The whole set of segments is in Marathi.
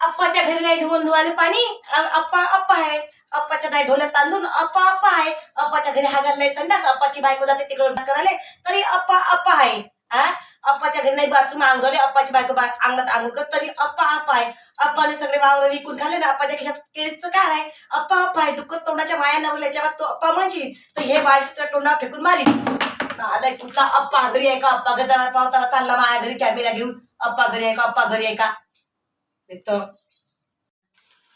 अप्पाच्या घरी नाही धुवून धुवाले पाणी. अप्पा अप्पा आहे. अप्पाच्या नाही ढोल्यात तांदूळ. अप्पा अप्पा आहे. अप्पाच्या घरी हागायला नाही संडास. अप्पाची बायको जाते तिकडून करायला. तरी अप्पा अप्पा आहे. हा? अप्पाच्या घरी नाही बाथरूम अंगवले. अप्पाची बायको बा- अंगणात आंघोळ कर तरी अप्पा अप्पा आहे. अप्पाने सगळे वावर विकून खाल्ले ना अप्पाच्या खिशात केळीचं काढ आहे. अप्पा अप्पा आहे. डुक्कर तोंडाच्या माया नवल्याच्या तो अप्पा म्हणजे तर हे बाळ तुझ्या तोंडावर फेकून मारी आलाय कुठला अप्पा घरी आहे का? अप्पा गजावर पावता चालला माझ्या घरी कॅमेरा घेऊन. अप्पा घरी आहे का अप्पा घरी आहे का? तर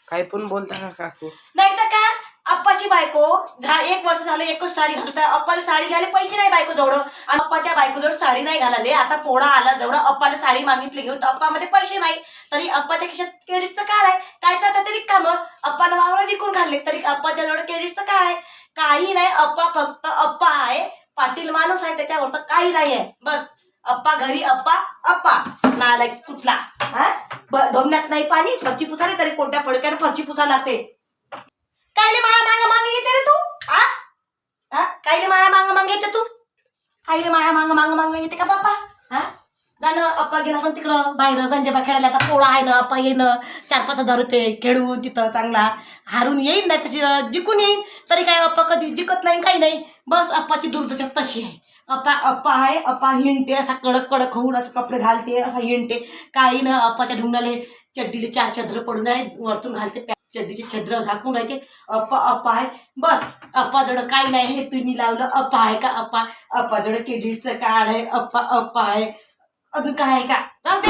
काय पण बोलता का काकू? नाही तर का अप्पाची बायको झा एक वर्ष झालं एकच साडी घालता अप्पाला साडी घ्यायला पैसे नाही बायको जवळ आणि अप्पाच्या बायको जवळ साडी नाही घालाले आता पोळा आला जवळ अप्पाला साडी मागितली घेऊन अप्पामध्ये पैसे नाही. तरी अप्पाच्या खिशात क्रेडिटचं कार्ड आहे. काय तर तरी काम. अप्पानं वावर विकून खाल्ले तरी अप्पाच्या जवळ क्रेडिटचं कार्ड आहे. काही नाही. अप्पा फक्त अप्पा. पाटील माणूस आहे त्याच्यावर तर काही नाही आहे बस. अप्पा घरी अप्पा अप्पा. नाला कुठला हा? ढोमण्यात नाही पाणी फरची पुसाले तरी कोणत्या फडक्याने फरची पुसा लागते? कायले माया मांग मांग येते रे तू? आ? हा? कायले माया मांग मांग येते तू? कायले माया मांग मांग मांग येते का बापा? जाणं अप्पा गेला असं तिकडं बाहेर गंजेबा खेळायला आता पोळा आहे ना अप्पा येणं चार पाच हजार रुपये खेळून तिथं चांगला. हारून येईन नाही तशी जिंकून येईन. तरी काय अप्पा कधी जिंकत नाही काही नाही. बस अप्पाची दुर्दशा तशी आहे. अप्पा अप्पा आहे अप्पा हिंडते असा कडक कडक होऊन असं कपडे घालते असा हिंडते. काही ना अप्पाच्या ढुंगणाले चड्डीले चार छद्र पडून आहे वरतून घालते चड्डीचे छद्र झाकून राहते. अप्पा अप्पा आहे. बस अप्पा जवळ काही नाही हे तुम्ही लावलं अप्पा आहे का अप्पा? अप्पा जवळ क्रेडिटचं कार्ड आहे अप्पा अप्पा आहे. お迎えが、なんで